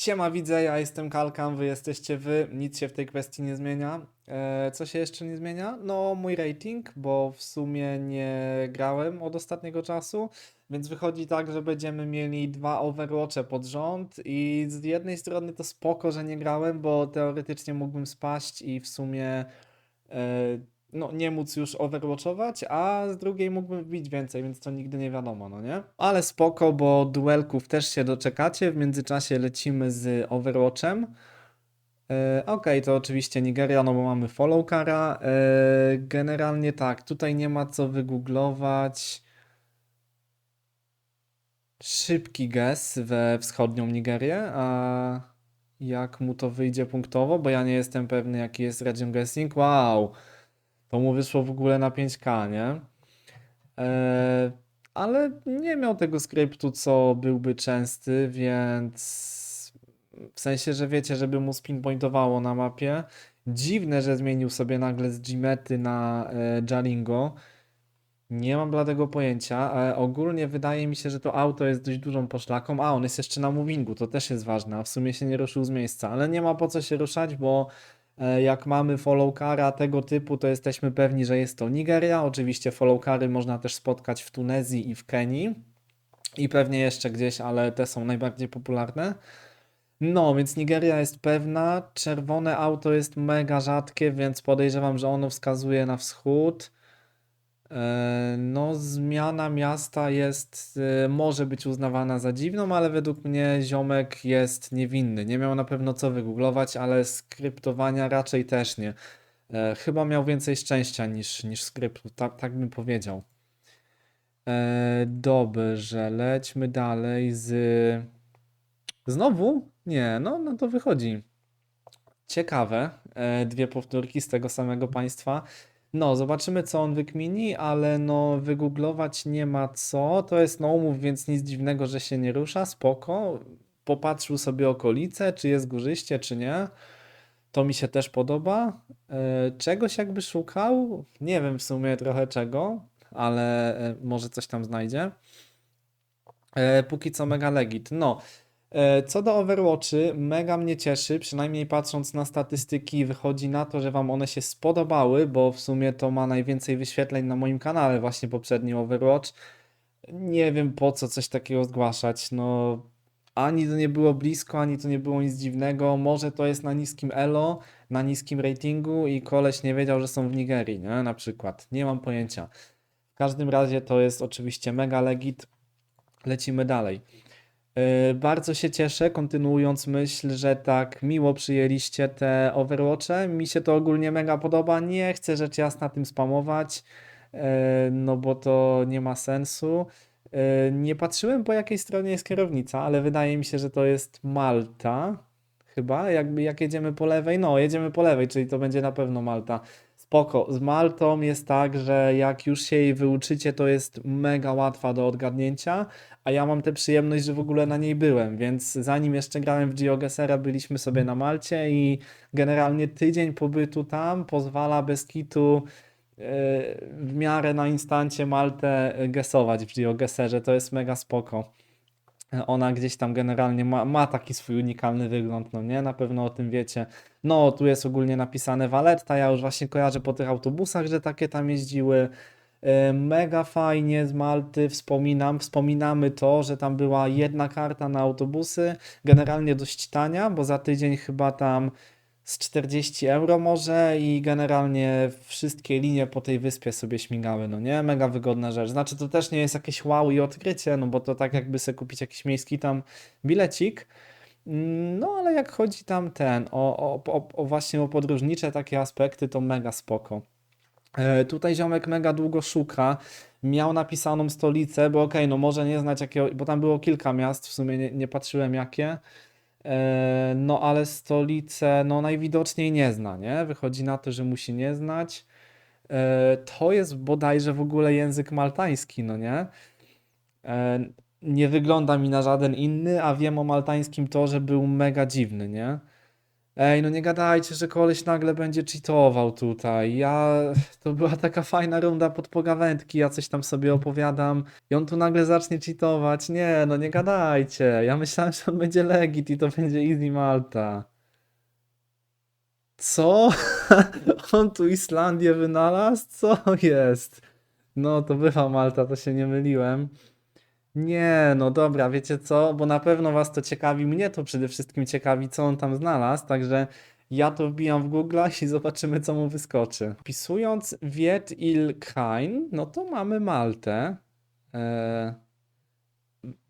Siema, widzę, ja jestem Kalkan, wy jesteście wy, nic się w tej kwestii nie zmienia. E, co się jeszcze nie zmienia? No, mój rating, bo w sumie nie grałem od ostatniego czasu, więc wychodzi tak, że będziemy mieli dwa Overwatche pod rząd i z jednej strony to spoko, że nie grałem, bo teoretycznie mógłbym spaść i w sumie e, no, nie móc już overwatchować, a z drugiej mógłbym wbić więcej, więc to nigdy nie wiadomo, no nie? Ale spoko, bo duelków też się doczekacie, w międzyczasie lecimy z Overwatchem. E, Okej, to oczywiście Nigeria, no bo mamy follow cara. E, generalnie tak, tutaj nie ma co wygooglować. Szybki guess we wschodnią Nigerię, a jak mu to wyjdzie punktowo, bo ja nie jestem pewny jaki jest region guessing. Wow, to mu wyszło w ogóle na 5K, nie? E, ale nie miał tego skryptu, co byłby częsty, więc w sensie, że wiecie, żeby mu spinpointowało na mapie. Dziwne, że zmienił sobie nagle z Gmety na e, Jalingo. Nie mam bladego pojęcia, ale ogólnie wydaje mi się, że to auto jest dość dużą poszlaką. A, on jest jeszcze na movingu, to też jest ważne, a w sumie się nie ruszył z miejsca, ale nie ma po co się ruszać, bo jak mamy follow cara tego typu, to jesteśmy pewni, że jest to Nigeria. Oczywiście follow cary można też spotkać w Tunezji i w Kenii i pewnie jeszcze gdzieś, ale te są najbardziej popularne. No, więc Nigeria jest pewna. Czerwone auto jest mega rzadkie, więc podejrzewam, że ono wskazuje na wschód. E, No, zmiana miasta jest, e, może być uznawana za dziwną, ale według mnie ziomek jest niewinny. Nie miał na pewno co wygooglować, ale skryptowania raczej też nie. E, Chyba miał więcej szczęścia niż, niż skryptu, tak, tak bym powiedział. Dobrze, lećmy dalej z... Znowu? Nie, no, no to wychodzi. Ciekawe, dwie powtórki z tego samego państwa. No, zobaczymy co on wykmini, ale no wygooglować nie ma co. To jest no move, więc nic dziwnego, że się nie rusza, spoko. Popatrzył sobie okolice, czy jest górzyście, czy nie. To mi się też podoba. E, Czegoś jakby szukał? Nie wiem w sumie trochę czego, ale e, może coś tam znajdzie. E, Póki co mega legit. No, Co do Overwatchy, mega mnie cieszy, przynajmniej patrząc na statystyki, wychodzi na to, że Wam one się spodobały, bo w sumie to ma najwięcej wyświetleń na moim kanale, właśnie poprzedni Overwatch. Nie wiem po co coś takiego zgłaszać, no ani to nie było blisko, ani to nie było nic dziwnego. Może to jest na niskim elo, na niskim ratingu i koleś nie wiedział, że są w Nigerii, nie? Na przykład. Nie mam pojęcia. W każdym razie to jest oczywiście mega legit. Lecimy dalej. Yy, Bardzo się cieszę, kontynuując myśl, że tak miło przyjęliście te Overwatche. Mi się to ogólnie mega podoba. Nie chcę rzecz jasna tym spamować, yy, no bo to nie ma sensu. Yy, Nie patrzyłem po jakiej stronie jest kierownica, ale wydaje mi się, że to jest Malta. Chyba, jakby jak jedziemy po lewej, no jedziemy po lewej, czyli to będzie na pewno Malta. Spoko. Z Maltą jest tak, że jak już się jej wyuczycie, to jest mega łatwa do odgadnięcia, a ja mam tę przyjemność, że w ogóle na niej byłem, więc zanim jeszcze grałem w GeoGuessera, byliśmy sobie na Malcie i generalnie tydzień pobytu tam pozwala bez kitu yy, w miarę na instancie Maltę guessować w GeoGuesserze, to jest mega spoko. Ona gdzieś tam generalnie ma, ma taki swój unikalny wygląd, no nie? Na pewno o tym wiecie. No, tu jest ogólnie napisane Valletta, ja już właśnie kojarzę po tych autobusach, że takie tam jeździły. E, Mega fajnie z Malty, wspominam, wspominamy to, że tam była jedna karta na autobusy, generalnie dość tania, bo za tydzień chyba tam z 40 euro może i generalnie wszystkie linie po tej wyspie sobie śmigały, no nie? Mega wygodna rzecz. Znaczy to też nie jest jakieś wow i odkrycie, no bo to tak jakby sobie kupić jakiś miejski tam bilecik. No ale jak chodzi tam ten, o, o, o, o właśnie o podróżnicze takie aspekty, to mega spoko. E, Tutaj ziomek mega długo szuka. Miał napisaną stolicę, bo okej, no może nie znać jakiego, bo tam było kilka miast, w sumie nie, nie patrzyłem jakie. E, No ale stolicę, no najwidoczniej nie zna, nie? Wychodzi na to, że musi nie znać. E, To jest bodajże w ogóle język maltański, no nie? Nie wygląda mi na żaden inny, a wiem o maltańskim to, że był mega dziwny, nie? Ej, no nie gadajcie, że koleś nagle będzie cheatował tutaj. Ja... To była taka fajna runda pod pogawędki, ja coś tam sobie opowiadam i on tu nagle zacznie cheatować. Nie, no nie gadajcie. Ja myślałem, że on będzie legit i to będzie easy Malta. Co? On tu Islandię wynalazł? Co jest? No to bywa Malta, to się nie myliłem. Nie, no dobra, wiecie co? Bo na pewno was to ciekawi, mnie to przede wszystkim ciekawi, co on tam znalazł, także ja to wbijam w Google i zobaczymy, co mu wyskoczy. Wpisując Viet il Krain, no to mamy Maltę. Eee,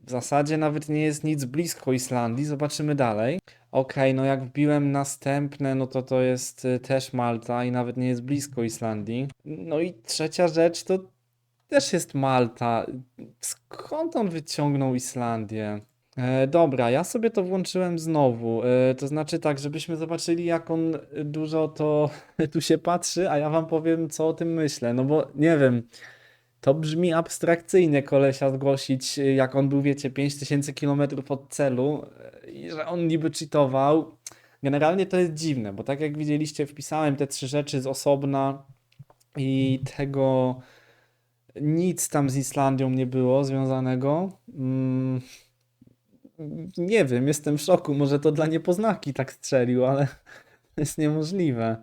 w zasadzie nawet nie jest nic blisko Islandii, zobaczymy dalej. Okej, no jak wbiłem następne, no to to jest y, też Malta i nawet nie jest blisko Islandii. No i trzecia rzecz to też jest Malta. Skąd on wyciągnął Islandię? E, dobra, ja sobie to włączyłem znowu. E, to znaczy tak, żebyśmy zobaczyli, jak on dużo to tu się patrzy, a ja wam powiem, co o tym myślę. No bo nie wiem, to brzmi abstrakcyjnie kolesia zgłosić, y, jak on był, wiecie, 5000 km od celu e, i że on niby cheatował. Generalnie to jest dziwne, bo tak jak widzieliście, wpisałem te trzy rzeczy z osobna i tego nic tam z Islandią nie było związanego. Mm, nie wiem, jestem w szoku. Może to dla niepoznaki tak strzelił, ale to jest niemożliwe.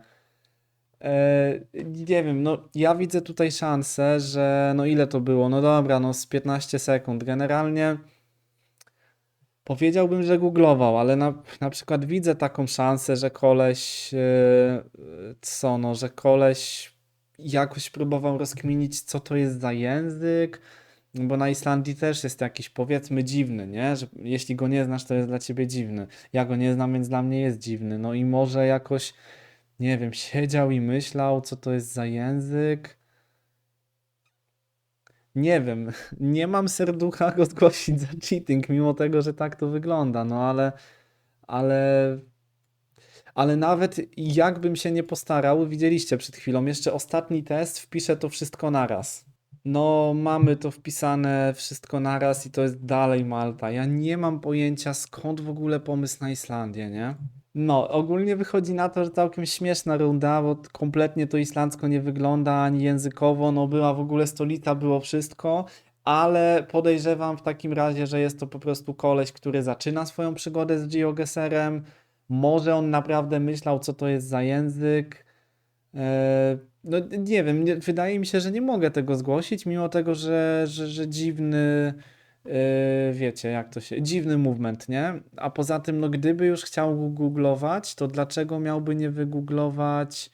E, nie wiem, no ja widzę tutaj szansę, że no ile to było? No dobra, no z 15 sekund. Generalnie powiedziałbym, że googlował, ale na, na przykład widzę taką szansę, że koleś e, co no, że koleś jakoś próbował rozkminić, co to jest za język, bo na Islandii też jest jakiś powiedzmy dziwny, nie? Że jeśli go nie znasz, to jest dla ciebie dziwny. Ja go nie znam, więc dla mnie jest dziwny. No i może jakoś, nie wiem, siedział i myślał, co to jest za język. Nie wiem, nie mam serducha go zgłosić za cheating, mimo tego, że tak to wygląda, no ale, ale ale nawet jakbym się nie postarał, widzieliście przed chwilą, jeszcze ostatni test, wpiszę to wszystko naraz. No, mamy to wpisane wszystko naraz i to jest dalej Malta. Ja nie mam pojęcia skąd w ogóle pomysł na Islandię, nie? No, ogólnie wychodzi na to, że całkiem śmieszna runda, bo kompletnie to islandzko nie wygląda ani językowo, no była w ogóle stolica, było wszystko, ale podejrzewam w takim razie, że jest to po prostu koleś, który zaczyna swoją przygodę z GeoGuessrem, może on naprawdę myślał, co to jest za język. E, No nie wiem, wydaje mi się, że nie mogę tego zgłosić, mimo tego, że, że, że dziwny, e, wiecie, jak to się, dziwny movement, nie? A poza tym, no gdyby już chciał go googlować, to dlaczego miałby nie wygooglować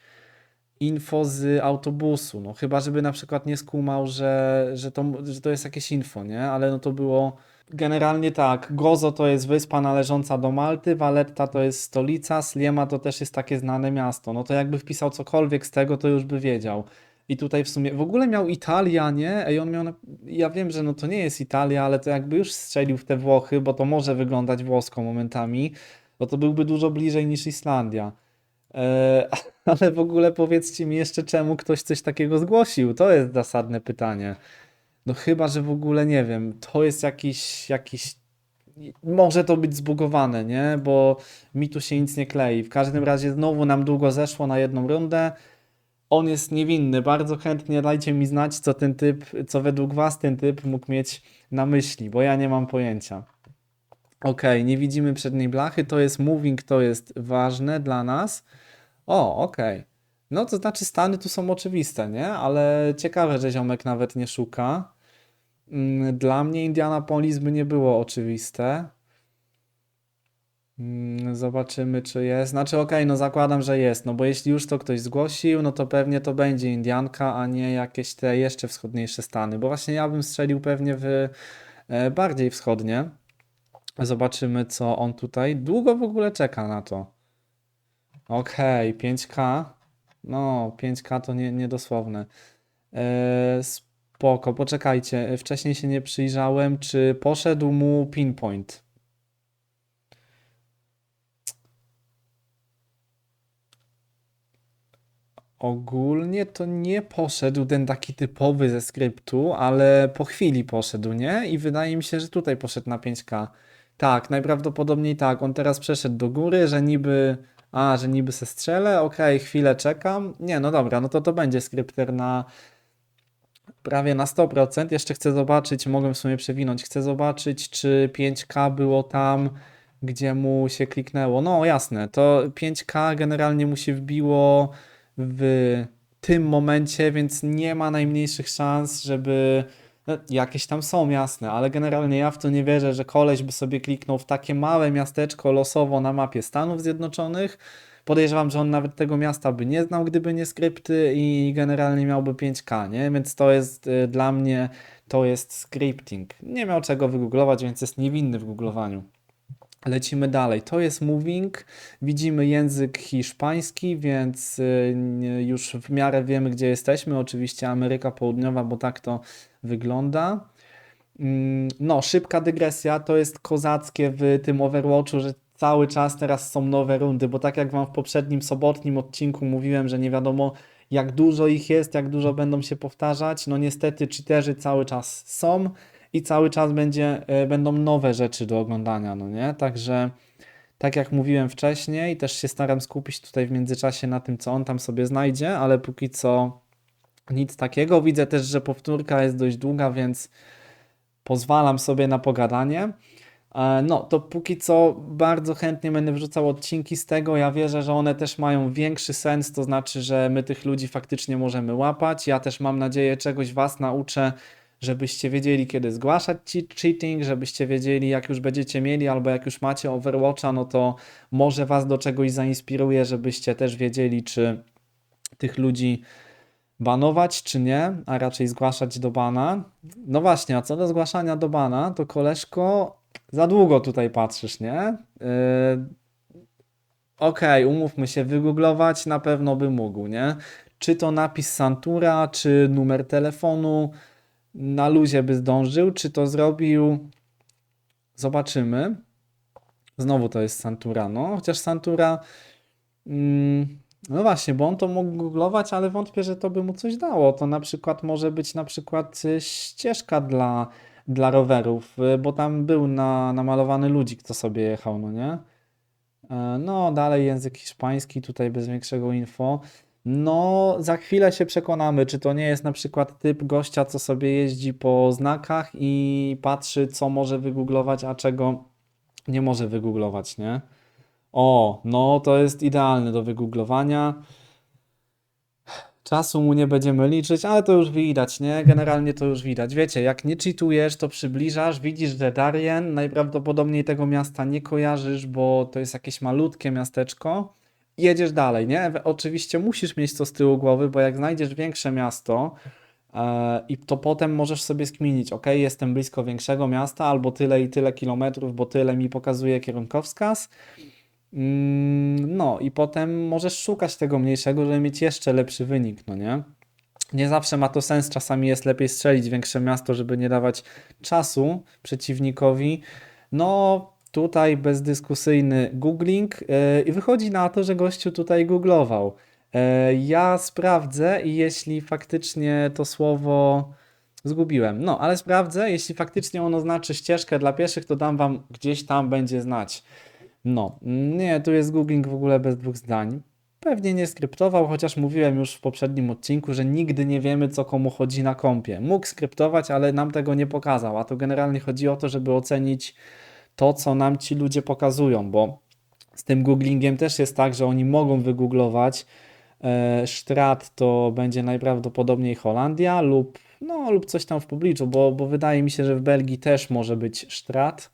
info z autobusu? No chyba, żeby na przykład nie skumał, że, że, to, że to jest jakieś info, nie? Ale no to było Generalnie tak, Gozo to jest wyspa należąca do Malty, Valletta to jest stolica, Sliema to też jest takie znane miasto. No to jakby wpisał cokolwiek z tego, to już by wiedział. I tutaj w sumie, w ogóle miał Italia, nie? Ej, on miał, ja wiem, że no to nie jest Italia, ale to jakby już strzelił w te Włochy, bo to może wyglądać włosko momentami, bo to byłby dużo bliżej niż Islandia. Eee, ale w ogóle powiedzcie mi jeszcze, czemu ktoś coś takiego zgłosił? To jest zasadne pytanie. No chyba, że w ogóle nie wiem, to jest jakiś, jakiś. Może to być zbugowane, nie? Bo mi tu się nic nie klei. W każdym razie znowu nam długo zeszło na jedną rundę. On jest niewinny. Bardzo chętnie dajcie mi znać, co ten typ, co według was ten typ mógł mieć na myśli, bo ja nie mam pojęcia. Okej, nie widzimy przedniej blachy. To jest moving, to jest ważne dla nas. O, okej. No to znaczy stany tu są oczywiste, nie? Ale ciekawe, że ziomek nawet nie szuka. Mm, Dla mnie Indianapolis by nie było oczywiste. Mm, Zobaczymy, czy jest. Znaczy, okej, no zakładam, że jest, no bo jeśli już to ktoś zgłosił, no to pewnie to będzie Indianka, a nie jakieś te jeszcze wschodniejsze stany, bo właśnie ja bym strzelił pewnie w e, bardziej wschodnie. Zobaczymy, co on tutaj. Długo w ogóle czeka na to. Okej, 5K. No, 5K to nie, niedosłowne. E, spoko, poczekajcie. Wcześniej się nie przyjrzałem, czy poszedł mu pinpoint. Ogólnie to nie poszedł ten taki typowy ze skryptu, ale po chwili poszedł, nie? I wydaje mi się, że tutaj poszedł na 5K. Tak, najprawdopodobniej tak. On teraz przeszedł do góry, że niby A, że niby se strzelę, okej, chwilę czekam. Nie, no dobra, no to to będzie skrypter na prawie na 100%. Jeszcze chcę zobaczyć, mogłem w sumie przewinąć, chcę zobaczyć, czy 5K było tam, gdzie mu się kliknęło. No jasne, to 5K generalnie mu się wbiło w tym momencie, więc nie ma najmniejszych szans, żeby. No, jakieś tam są jasne, ale generalnie ja w to nie wierzę, że koleś by sobie kliknął w takie małe miasteczko losowo na mapie Stanów Zjednoczonych. Podejrzewam, że on nawet tego miasta by nie znał, gdyby nie skrypty i generalnie miałby 5K, nie? Więc to jest y, dla mnie, to jest scripting. Nie miał czego wygooglować, więc jest niewinny w googlowaniu. Lecimy dalej. To jest moving. Widzimy język hiszpański, więc y, już w miarę wiemy, gdzie jesteśmy. Oczywiście Ameryka Południowa, bo tak to wygląda. Mm, No, szybka dygresja. To jest kozackie w tym Overwatchu, że cały czas teraz są nowe rundy, bo tak jak Wam w poprzednim sobotnim odcinku mówiłem, że nie wiadomo jak dużo ich jest, jak dużo będą się powtarzać. No niestety cheaterzy cały czas są i cały czas będzie, e, będą nowe rzeczy do oglądania, no nie? Także tak jak mówiłem wcześniej, też się staram skupić tutaj w międzyczasie na tym, co on tam sobie znajdzie, ale póki co nic takiego. Widzę też, że powtórka jest dość długa, więc pozwalam sobie na pogadanie. E, No, to póki co bardzo chętnie będę wrzucał odcinki z tego. Ja wierzę, że one też mają większy sens, to znaczy, że my tych ludzi faktycznie możemy łapać. Ja też mam nadzieję, czegoś Was nauczę, żebyście wiedzieli, kiedy zgłaszać cheating, żebyście wiedzieli, jak już będziecie mieli, albo jak już macie Overwatcha, no to może Was do czegoś zainspiruje, żebyście też wiedzieli, czy tych ludzi banować, czy nie, a raczej zgłaszać do bana. No właśnie, a co do zgłaszania do bana, to koleżko, za długo tutaj patrzysz, nie? Yy, Okej, umówmy się, wygooglować na pewno by mógł, nie? Czy to napis Santura, czy numer telefonu, na luzie by zdążył, czy to zrobił, zobaczymy. Znowu to jest Santura, no, chociaż Santura, mm, no właśnie, bo on to mógł googlować, ale wątpię, że to by mu coś dało. To na przykład może być na przykład y, ścieżka dla, dla rowerów, y, bo tam był na, namalowany ludzik, kto sobie jechał, no nie? E, No, dalej język hiszpański, tutaj bez większego info. No, za chwilę się przekonamy, czy to nie jest na przykład typ gościa, co sobie jeździ po znakach i patrzy, co może wygooglować, a czego nie może wygooglować, nie? O, no to jest idealny do wygooglowania. Czasu mu nie będziemy liczyć, ale to już widać, nie? Generalnie to już widać. Wiecie, jak nie cheatujesz, to przybliżasz, widzisz, że Darien, najprawdopodobniej tego miasta nie kojarzysz, bo to jest jakieś malutkie miasteczko. I Jedziesz dalej, nie? Oczywiście musisz mieć to z tyłu głowy, bo jak znajdziesz większe miasto, e, i to potem możesz sobie skminić, ok, jestem blisko większego miasta, albo tyle i tyle kilometrów, bo tyle mi pokazuje kierunkowskaz. Mm, No i potem możesz szukać tego mniejszego, żeby mieć jeszcze lepszy wynik, no nie? Nie zawsze ma to sens, czasami jest lepiej strzelić większe miasto, żeby nie dawać czasu przeciwnikowi. No, tutaj bezdyskusyjny googling yy, i wychodzi na to, że gościu tutaj googlował. Yy, Ja sprawdzę i jeśli faktycznie to słowo zgubiłem, no ale sprawdzę, jeśli faktycznie ono znaczy ścieżkę dla pieszych, to dam wam gdzieś tam będzie znać. No, nie, tu jest googling w ogóle bez dwóch zdań. Pewnie nie skryptował, chociaż mówiłem już w poprzednim odcinku, że nigdy nie wiemy, co komu chodzi na kompie. Mógł skryptować, ale nam tego nie pokazał, a to generalnie chodzi o to, żeby ocenić to, co nam ci ludzie pokazują, bo z tym googlingiem też jest tak, że oni mogą wygooglować e, Strat to będzie najprawdopodobniej Holandia lub, no, lub coś tam w pobliżu, bo, bo wydaje mi się, że w Belgii też może być Strat.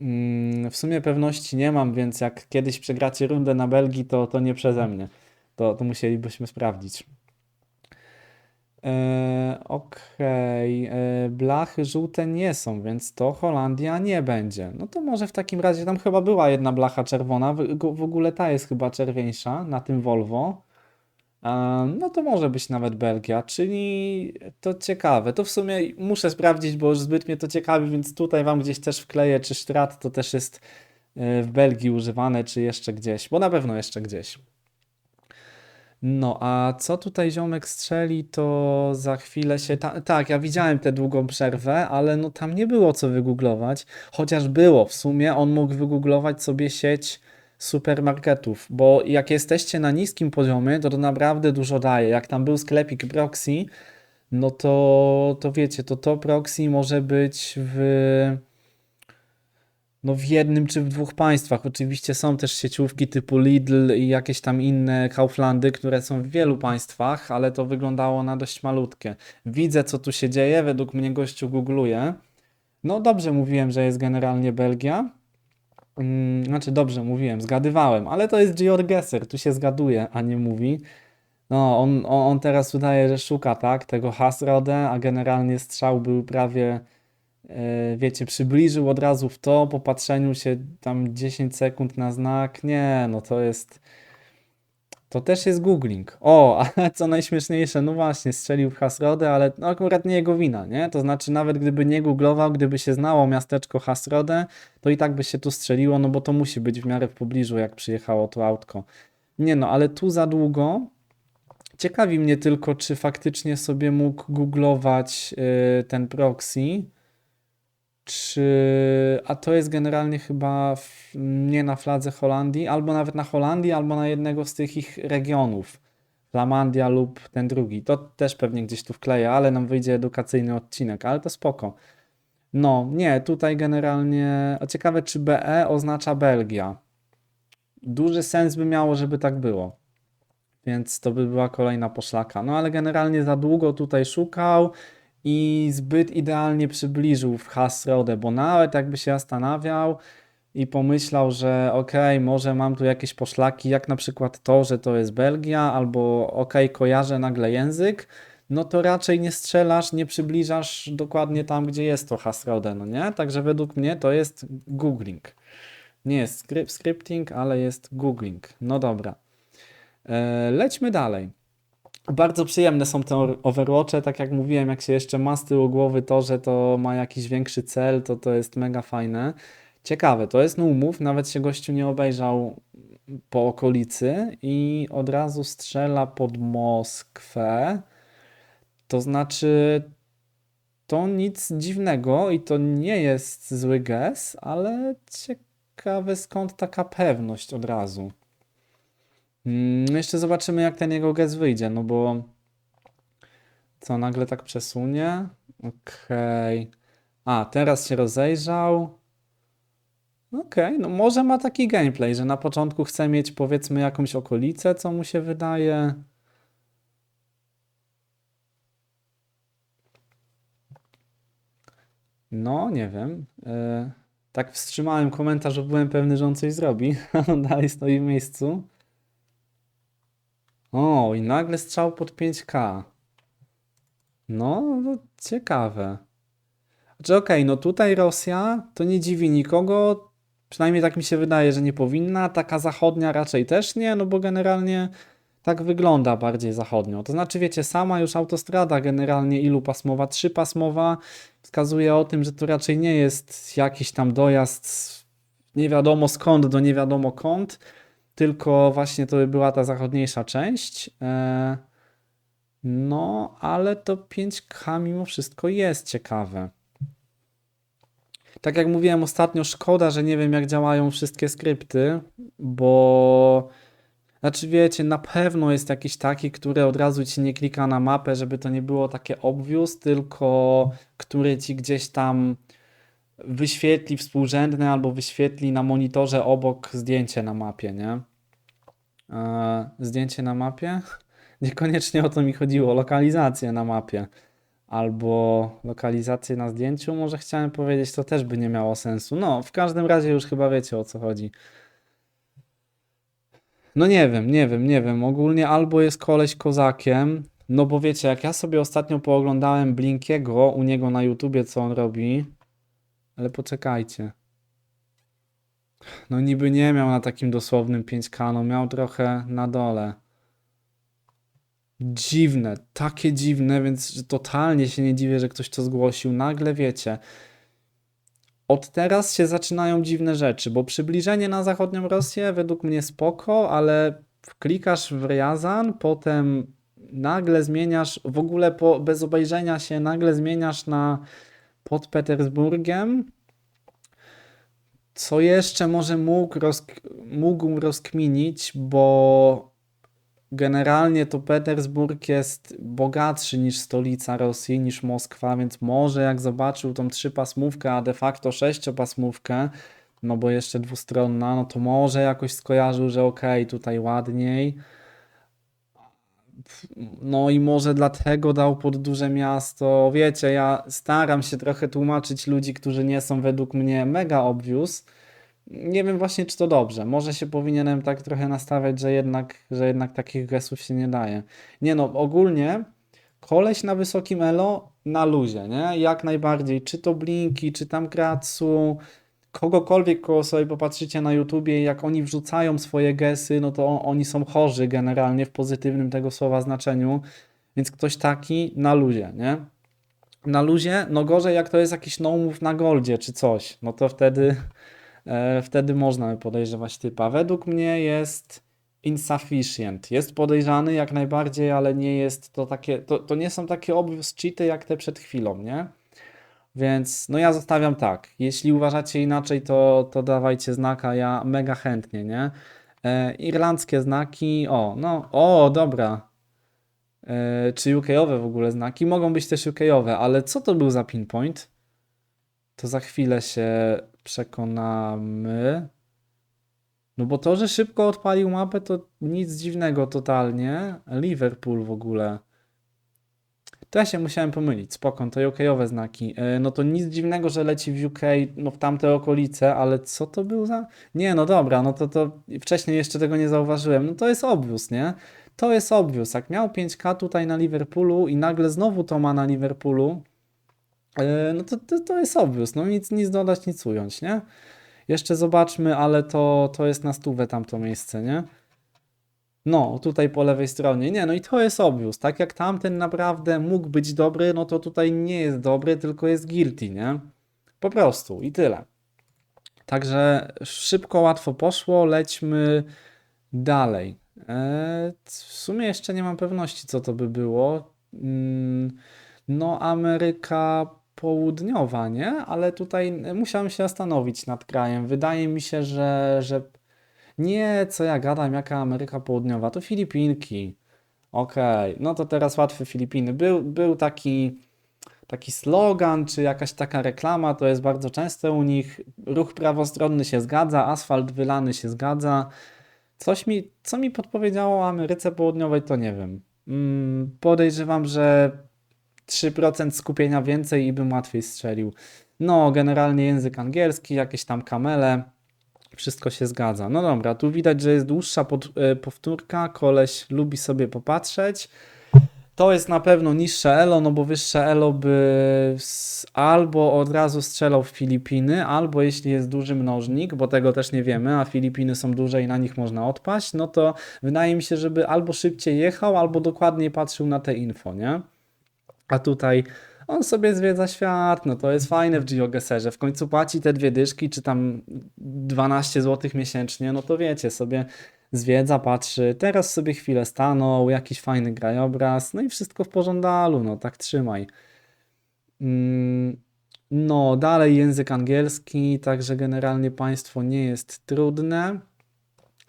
Mm, W sumie pewności nie mam, więc jak kiedyś przegracie rundę na Belgii, to, to nie przeze mnie. To, to musielibyśmy sprawdzić. E, Okej, e, blachy żółte nie są, więc to Holandia nie będzie. No to może w takim razie tam chyba była jedna blacha czerwona, w, w ogóle ta jest chyba czerwieńsza na tym Volvo. No to może być nawet Belgia, czyli to ciekawe. To w sumie muszę sprawdzić, bo już zbyt mnie to ciekawi, więc tutaj wam gdzieś też wkleję, czy Strat to też jest e, w Belgii używane, czy jeszcze gdzieś, bo na pewno jeszcze gdzieś. No, a co tutaj ziomek strzeli, to za chwilę się. Ta... Tak, ja widziałem tę długą przerwę, ale no tam nie było co wygooglować. Chociaż było, w sumie on mógł wygooglować sobie sieć supermarketów, bo jak jesteście na niskim poziomie, to to naprawdę dużo daje. Jak tam był sklepik proxy, no to, to wiecie, to to proxy może być w no w jednym czy w dwóch państwach. Oczywiście są też sieciówki typu Lidl i jakieś tam inne Kauflandy, które są w wielu państwach, ale to wyglądało na dość malutkie. Widzę, co tu się dzieje, według mnie gościu googluje. No dobrze mówiłem, że jest generalnie Belgia. Mm, Znaczy dobrze mówiłem, zgadywałem, ale to jest GeoGuessr, tu się zgaduje, a nie mówi. No, on, on, teraz udaje, że szuka, tak, tego Hasrode, a generalnie strzał był prawie, e, wiecie, przybliżył od razu w to, po patrzeniu się tam 10 sekund na znak. Nie, no to jest, to też jest googling. O, ale co najśmieszniejsze, no właśnie, strzelił w Hasrodę, ale no akurat nie jego wina, nie? To znaczy nawet gdyby nie googlował, gdyby się znało miasteczko Hasrodę, to i tak by się tu strzeliło, no bo to musi być w miarę w pobliżu, jak przyjechało to autko. Nie no, ale tu za długo. Ciekawi mnie tylko, czy faktycznie sobie mógł googlować y, ten proxy, czy... A to jest generalnie chyba w, nie na fladze Holandii, albo nawet na Holandii, albo na jednego z tych ich regionów. Flamandia lub ten drugi. To też pewnie gdzieś tu wkleję, ale nam wyjdzie edukacyjny odcinek, ale to spoko. No, nie, tutaj generalnie... A ciekawe, czy BE oznacza Belgia. Duży sens by miało, żeby tak było. Więc to by była kolejna poszlaka. No ale generalnie za długo tutaj szukał i zbyt idealnie przybliżył w Hasrodę, bo nawet jakby się zastanawiał i pomyślał, że okej, może mam tu jakieś poszlaki, jak na przykład to, że to jest Belgia, albo okej, kojarzę nagle język, no to raczej nie strzelasz, nie przybliżasz dokładnie tam, gdzie jest to Hasrodę, no nie? Także według mnie to jest googling. Nie jest scripting, ale jest googling. No dobra. E, lećmy dalej. Bardzo przyjemne są te Overwatche, tak jak mówiłem, jak się jeszcze ma z tyłu głowy to, że to ma jakiś większy cel, to to jest mega fajne. Ciekawe, to jest no move, nawet się gościu nie obejrzał po okolicy i od razu strzela pod Moskwę. To znaczy, to nic dziwnego i to nie jest zły guess, ale ciekawe skąd taka pewność od razu. Mm, jeszcze zobaczymy, jak ten jego gest wyjdzie, no bo co, nagle tak przesunie? Okej. A, teraz się rozejrzał. Okej, no może ma taki gameplay, że na początku chce mieć powiedzmy jakąś okolicę, co mu się wydaje. No, nie wiem. E, tak wstrzymałem komentarz, bo byłem pewny, że on coś zrobi, a on dalej stoi w miejscu. O, i nagle strzał pod 5K. No, no ciekawe. Znaczy, okej, no tutaj Rosja to nie dziwi nikogo. Przynajmniej tak mi się wydaje, że nie powinna. Taka zachodnia raczej też nie, no bo generalnie tak wygląda bardziej zachodnio. To znaczy, wiecie, sama już autostrada generalnie ilupasmowa, trzypasmowa, wskazuje o tym, że to raczej nie jest jakiś tam dojazd nie wiadomo skąd do nie wiadomo kąd, tylko właśnie to by była ta zachodniejsza część. E, No, ale to 5K mimo wszystko jest ciekawe. Tak jak mówiłem ostatnio, szkoda, że nie wiem jak działają wszystkie skrypty, bo znaczy wiecie, na pewno jest jakiś taki, który od razu ci nie klika na mapę, żeby to nie było takie obvious, tylko który ci gdzieś tam wyświetli współrzędne albo wyświetli na monitorze obok zdjęcie na mapie, nie? E, zdjęcie na mapie? Niekoniecznie o to mi chodziło, lokalizację na mapie. Albo lokalizację na zdjęciu, może chciałem powiedzieć, to też by nie miało sensu. No, w każdym razie już chyba wiecie o co chodzi. No nie wiem, nie wiem, nie wiem. Ogólnie albo jest koleś kozakiem, no bo wiecie, jak ja sobie ostatnio pooglądałem Blinkiego u niego na YouTubie, co on robi, ale poczekajcie. No niby nie miał na takim dosłownym 5K, no miał trochę na dole. Dziwne, takie dziwne, więc totalnie się nie dziwię, że ktoś to zgłosił. Nagle wiecie, od teraz się zaczynają dziwne rzeczy, bo przybliżenie na zachodnią Rosję według mnie spoko, ale klikasz w Ryazan, potem nagle zmieniasz, w ogóle po, bez obejrzenia się, nagle zmieniasz na pod Petersburgiem. Co jeszcze może mógł, rozk- mógł rozkminić, bo generalnie to Petersburg jest bogatszy niż stolica Rosji, niż Moskwa, więc może jak zobaczył tą trzypasmówkę, a de facto sześciopasmówkę, no bo jeszcze dwustronna, no to może jakoś skojarzył, że okej, tutaj ładniej. No i może dlatego dał pod duże miasto. Wiecie, ja staram się trochę tłumaczyć ludzi, którzy nie są według mnie mega obvious. Nie wiem właśnie, czy to dobrze. Może się powinienem tak trochę nastawiać, że jednak, że jednak takich gesów się nie daje. Nie no, ogólnie koleś na wysokim elo na luzie, nie? Jak najbardziej. Czy to Blinki, czy tam Kratsu, kogokolwiek, kogo sobie popatrzycie na YouTubie, jak oni wrzucają swoje gesy, no to oni są chorzy generalnie w pozytywnym tego słowa znaczeniu. Więc ktoś taki na luzie, nie? Na luzie, no gorzej jak to jest jakiś no-move na goldzie czy coś, no to wtedy, e, wtedy można podejrzewać typa. Według mnie jest insufficient. Jest podejrzany jak najbardziej, ale nie jest to takie, to, to nie są takie obvious jak te przed chwilą, nie? Więc no ja zostawiam tak. Jeśli uważacie inaczej, to, to dawajcie znaka, ja mega chętnie, nie? E, irlandzkie znaki, o, no, o, dobra. E, czy UK-owe w ogóle znaki? Mogą być też UK-owe, ale co to był za pinpoint? To za chwilę się przekonamy. No bo to, że szybko odpalił mapę, to nic dziwnego totalnie. Liverpool w ogóle. To ja się musiałem pomylić, spokon, to UK-owe znaki. E, No to nic dziwnego, że leci w UK, no w tamte okolice, ale co to był za... Nie, no dobra, no to, to wcześniej jeszcze tego nie zauważyłem. No to jest obvious, nie? To jest obvious. Jak miał 5K tutaj na Liverpoolu i nagle znowu to ma na Liverpoolu, e, no to, to, to jest obvious. No nic, nic dodać, nic ująć, nie? Jeszcze zobaczmy, ale to, to jest na stówę tamto miejsce, nie? No, tutaj po lewej stronie. Nie, no i to jest obvious. Tak jak tamten naprawdę mógł być dobry, no to tutaj nie jest dobry, tylko jest guilty, nie? Po prostu i tyle. Także szybko, łatwo poszło, lećmy dalej. E, w sumie jeszcze nie mam pewności, co to by było. Mm, No, Ameryka Południowa, nie? Ale tutaj musiałem się zastanowić nad krajem. Wydaje mi się, że, że nie, co ja gadam, jaka Ameryka Południowa, to Filipinki. Okej, no to teraz łatwe Filipiny. Był, był taki, taki slogan, czy jakaś taka reklama, to jest bardzo częste u nich. Ruch prawostronny się zgadza, asfalt wylany się zgadza. Coś mi, co mi podpowiedziało o Ameryce Południowej, to nie wiem. Mm, podejrzewam, że 3% skupienia więcej i bym łatwiej strzelił. No, generalnie język angielski, jakieś tam kamele. Wszystko się zgadza. No dobra, tu widać, że jest dłuższa pod, e, powtórka. Koleś lubi sobie popatrzeć. To jest na pewno niższe elo, no bo wyższe elo by albo od razu strzelał w Filipiny, albo jeśli jest duży mnożnik, bo tego też nie wiemy, a Filipiny są duże i na nich można odpaść, no to wydaje mi się, żeby albo szybciej jechał, albo dokładniej patrzył na te info, nie? A tutaj on sobie zwiedza świat, no to jest fajne w GeoGuessrze. W końcu płaci te dwie dyszki, czy tam 12 zł miesięcznie, no to wiecie, sobie zwiedza, patrzy. Teraz sobie chwilę stanął, jakiś fajny krajobraz, no i wszystko w pożądalu, no tak trzymaj. Mm, No, dalej język angielski, także generalnie państwo nie jest trudne.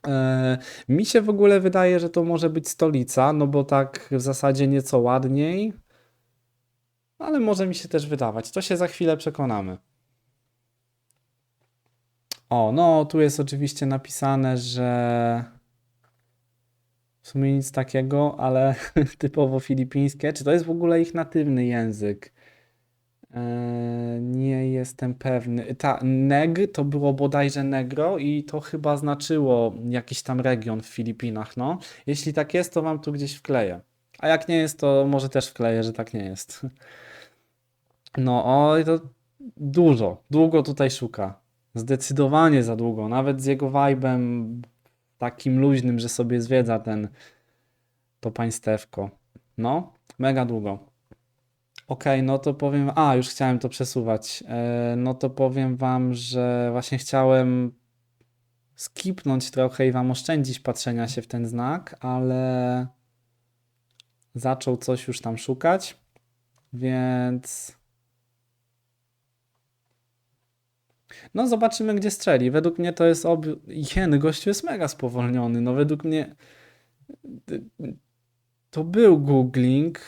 E, mi się w ogóle wydaje, że to może być stolica, no bo tak w zasadzie nieco ładniej ale może mi się też wydawać. To się za chwilę przekonamy. O, no tu jest oczywiście napisane, że w sumie nic takiego, ale typowo filipińskie. Czy to jest w ogóle ich natywny język? Eee, nie jestem pewny. Ta neg to było bodajże negro i to chyba znaczyło jakiś tam region w Filipinach, no. Jeśli tak jest, to wam tu gdzieś wkleję. A jak nie jest, to może też wkleję, że tak nie jest. No, oj, to dużo, długo tutaj szuka. Zdecydowanie za długo. Nawet z jego vibe'em takim luźnym, że sobie zwiedza ten to państewko. No, mega długo. Okej, no to powiem. A, już chciałem to przesuwać. E, no to powiem wam, że właśnie chciałem skipnąć trochę i wam oszczędzić patrzenia się w ten znak, ale zaczął coś już tam szukać, więc. No, zobaczymy, gdzie strzeli. Według mnie to jest ob... Jen, gościu jest mega spowolniony. No, według mnie to był googling.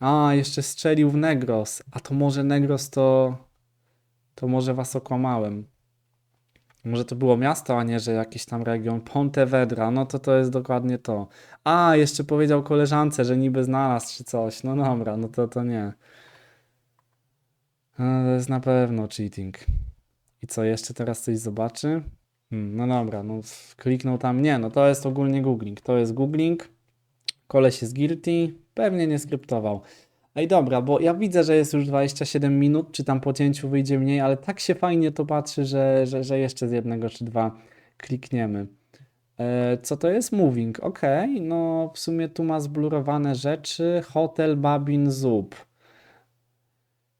A, jeszcze strzelił w Negros. A to może Negros to... To może was okłamałem. Może to było miasto, a nie, że jakiś tam region. Pontevedra, no to to jest dokładnie to. A, jeszcze powiedział koleżance, że niby znalazł czy coś. No dobra, no to to nie. No, to jest na pewno cheating. I co, jeszcze teraz coś zobaczy? Hmm, no dobra, no kliknął tam. Nie, no to jest ogólnie googling. To jest googling. Koleś jest guilty. Pewnie nie skryptował. Ej, dobra, bo ja widzę, że jest już 27 minut, czy tam po cięciu wyjdzie mniej, ale tak się fajnie to patrzy, że, że, że jeszcze z jednego czy dwa klikniemy. E, co to jest? Moving. Okej, no w sumie tu ma zblurowane rzeczy. Hotel Babin Zup.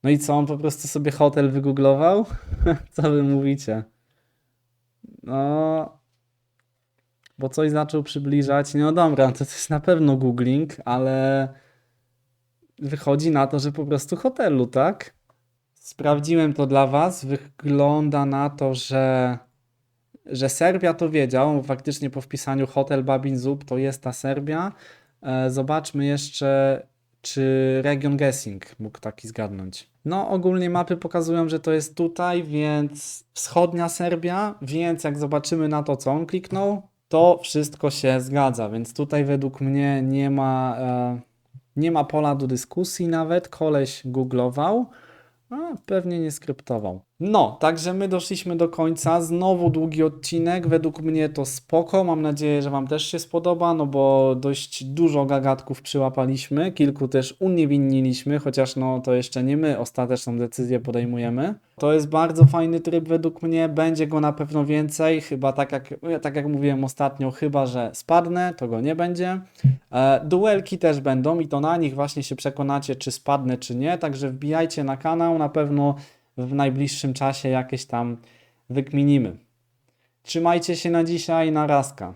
No i co, on po prostu sobie hotel wygooglował? Co wy mówicie? No, bo coś zaczął przybliżać. No dobra, to, to jest na pewno googling, ale wychodzi na to, że po prostu hotelu, tak? Sprawdziłem to dla was. Wygląda na to, że, że Serbia to wiedział. Faktycznie po wpisaniu hotel Babin Zup to jest ta Serbia. E, Zobaczmy jeszcze, czy region guessing mógł taki zgadnąć. No, ogólnie mapy pokazują, że to jest tutaj, więc wschodnia Serbia, więc jak zobaczymy na to, co on kliknął, to wszystko się zgadza, więc tutaj według mnie nie ma, e, nie ma pola do dyskusji nawet. Koleś googlował, a pewnie nie skryptował. No, także my doszliśmy do końca. Znowu długi odcinek. Według mnie to spoko. Mam nadzieję, że Wam też się spodoba, no bo dość dużo gagatków przyłapaliśmy. Kilku też uniewinniliśmy, chociaż no to jeszcze nie my ostateczną decyzję podejmujemy. To jest bardzo fajny tryb według mnie. Będzie go na pewno więcej. Chyba tak jak, tak jak mówiłem ostatnio, chyba że spadnę, to go nie będzie. E, duelki też będą i to na nich właśnie się przekonacie, czy spadnę, czy nie. Także wbijajcie na kanał, na pewno w najbliższym czasie jakieś tam wykminimy. Trzymajcie się na dzisiaj, na razka.